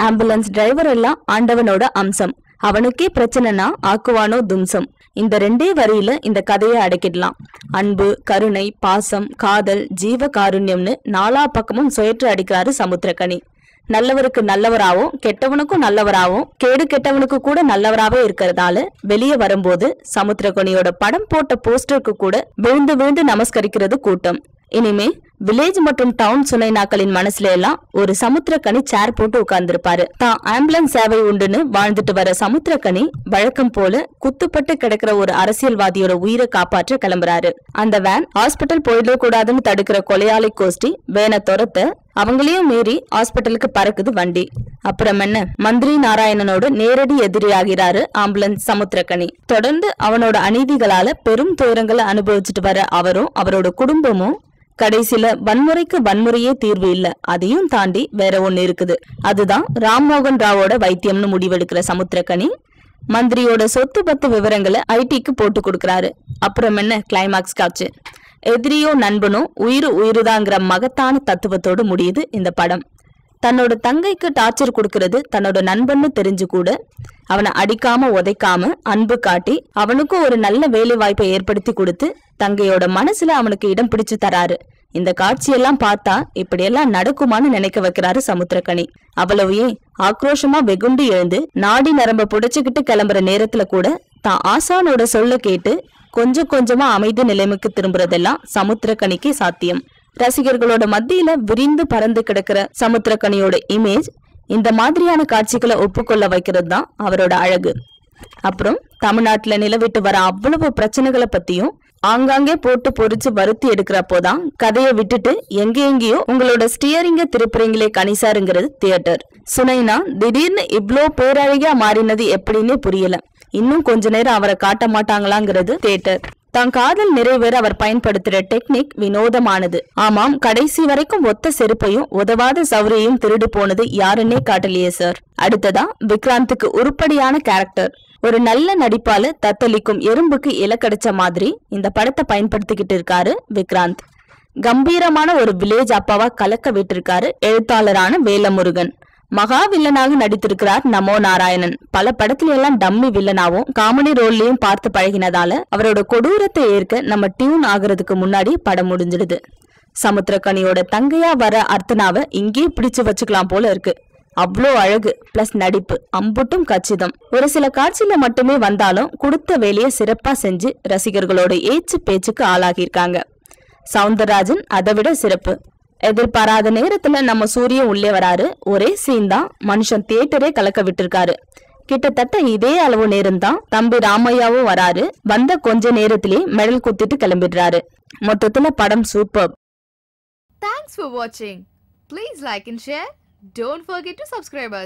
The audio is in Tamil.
ஆம்புலன்ஸ் டிரைவர் எல்லாம் ஆண்டவனோட அம்சம். அவனுக்கே பிரச்சனைனா ஆக்குவானோ தும்சம். இந்த ரெண்டே வரியில இந்த கதையை அடக்கிடலாம். அன்பு கருணை பாசம் காதல் ஜீவ காருண்யம்னு நாலா பக்கமும் சுயற்று அடிக்கிறாரு சமுத்திரக்கனி. நல்லவருக்கு நல்லவராகவும் கெட்டவனுக்கும் நல்லவராகவும் கேடு கெட்டவனுக்கு கூட நல்லவராகவே இருக்கிறதால வெளியே வரும்போது சமுத்திரக்கனியோட படம் போட்ட போஸ்டருக்கு கூட விழுந்து விழுந்து நமஸ்கரிக்கிறது கூட்டம். இனிமே வில்லேஜ் மற்றும் டவுன் சுனைனாக்களின் மனசுல எல்லாம் ஒரு சமுத்திரக்கனி சேர் போட்டு உட்கார்ந்திருப்பாரு. தான் ஆம்புலன்ஸ் சேவை உண்டுன்னு வாழ்ந்துட்டு வர சமுத்திரக்கனி வழக்கம் போல குத்துப்பட்டு கிடக்கிற ஒரு அரசியல்வாதியோட உயிரை காப்பாற்ற கிளம்புறாரு. அந்த வேன் ஹாஸ்பிட்டல் போயிடக்கூடாதுன்னு கூடாதுன்னு தடுக்கிற கொலையாளி கோஷ்டி வேனை துரத்த அவங்களையும் மீறி ஹாஸ்பிட்டலுக்கு பறக்குது வண்டி. அப்புறம் என்ன? மந்திரி நாராயணனோட நேரடி எதிரியாகிறாரு ஆம்புலன்ஸ் சமுத்திரக்கனி. தொடர்ந்து அவனோட அநீதிகளால பெரும் துயரங்களை அனுபவிச்சுட்டு வர அவரும் அவரோட குடும்பமும் கடைசியில வன்முறைக்கு வன்முறையே தீர்வு இல்ல. அதையும் தாண்டி வேற ஒண்ணு இருக்குது. அதுதான் ராம்மோகன் ராவோட வைத்தியம்னு முடிவெடுக்கிற சமுத்திரக்கனி. மந்திரியோட சொத்து பத்து விவரங்களை ஐடிக்கு போட்டு கொடுக்கறாரு. அப்புறம் என்ன கிளைமாக்ஸ் காட்சி. எதிரியோ நண்பனோ உயிர் உயிருதாங்கிற மகத்தான தத்துவத்தோடு முடியுது இந்த படம். தன்னோட தங்கைக்கு டார்ச்சர் கொடுக்கறது தன்னோட நண்பன்னு தெரிஞ்சு கூட அவனை அடிக்காம உதைக்காம அன்பு காட்டி அவனுக்கும் ஒரு நல்ல வேலை வாய்ப்பை ஏற்படுத்தி கொடுத்து தங்கையோட மனசுல அவனுக்கு இடம் பிடிச்சு தராரு. இந்த காட்சியெல்லாம் பார்த்தா இப்படியெல்லாம் நடக்குமான்னு நினைக்க வைக்கிறாரு சமுத்திரக்கணி அவ்வளவையே ஆக்ரோஷமா வெகுண்டு எழுந்து நாடி நரம்ப புடைச்சுக்கிட்டு கிளம்புற நேரத்துல கூட தான் ஆசானோட சொல்ல கேட்டு கொஞ்சம் கொஞ்சமா அமைதி நிலைமைக்கு திரும்புறதெல்லாம் சமுத்திரக்கணிக்கு சாத்தியம். ரசிகர்களோட மத்தியில விரிந்து பறந்து கிடக்கிற சமுத்திரக்கணியோட இமேஜ் இந்த மாதிரியான காட்சிகளை ஒப்புக்கொள்ள வைக்கிறது தான் அவரோட அழகு. அப்புறம் தமிழ்நாட்டில் நிலவிட்டு வர அவ்வளவு பிரச்சனைகளை பத்தியும் ஆங்காங்கே போட்டு பொறிச்சு வருத்தி எடுக்கிறப்போதான் கதையை விட்டுட்டு எங்க எங்கேயோ உங்களோட ஸ்டியரிங்க திருப்புறீங்களே கணிசாருங்கிறது தியேட்டர் சுனைனா திடீர்னு இவ்ளோ பேரழகியா மாறினது எப்படின்னு புரியல. இன்னும் கொஞ்ச நேரம் அவரை காட்ட மாட்டாங்களாங்கிறது தியேட்டர் தான் காதல் நிறைவேற அவர் பயன்படுத்துற டெக்னிக் வினோதமானது. ஆமாம் கடைசி வரைக்கும் ஒத்த செருப்பையும் உதவாத சௌரியையும் திருடு போனது யாருன்னே காட்டலையே சார் அடுத்ததா விக்ராந்துக்கு உருப்படியான கேரக்டர் ஒரு நல்ல நடிப்பால தத்தளிக்கும் எறும்புக்கு இலக்கடிச்ச மாதிரி இந்த படத்தை பயன்படுத்திக்கிட்டு இருக்காரு விக்ராந்த். கம்பீரமான ஒரு வில்லேஜ் அப்பாவா கலக்க விட்டிருக்காரு எழுத்தாளரான வேலமுருகன். மகா வில்லனாக நடித்திருக்கிறார் நமோ நாராயணன். பல படத்துல எல்லாம் டம்மி வில்லனாவும் காமெடி ரோல்லையும் பார்த்து பழகினதால அவரோட கொடூரத்தை ஏற்க நம்ம டியூன் ஆகுறதுக்கு முன்னாடி படம் முடிஞ்சிடுது. சமுத்திரக்கனியோட தங்கையா வர அர்த்தனாவை இங்கேயே பிடிச்சு வச்சுக்கலாம் போல இருக்கு. அவ்வளோ அழகு பிளஸ் நடிப்பு அம்புட்டும் கச்சிதம். ஒரு சில காட்சியில மட்டுமே வந்தாலும் கொடுத்த வேலையை சிறப்பா செஞ்சு ரசிகர்களோட ஏச்சு பேச்சுக்கு ஆளாகியிருக்காங்க. சவுந்தரராஜன் அதை விட சிறப்பு. எதிர்பாராத நேரத்துல நம்ம சூரியன் உள்ளே வராரு. ஒரே சீன் தான் மனுஷன் தியேட்டரே கலக்க விட்டுருக்காரு. கிட்டத்தட்ட இதே அளவு நேரம் தான் தம்பி ராமையாவும் வராரு. வந்த கொஞ்ச நேரத்திலே மெடல் குத்திட்டு கிளம்பிடுறாரு. மொத்தத்துல படம் சூப்பர் தேங்க்ஸ் ஃபார் வாட்சிங் please like and share don't forget to subscribe.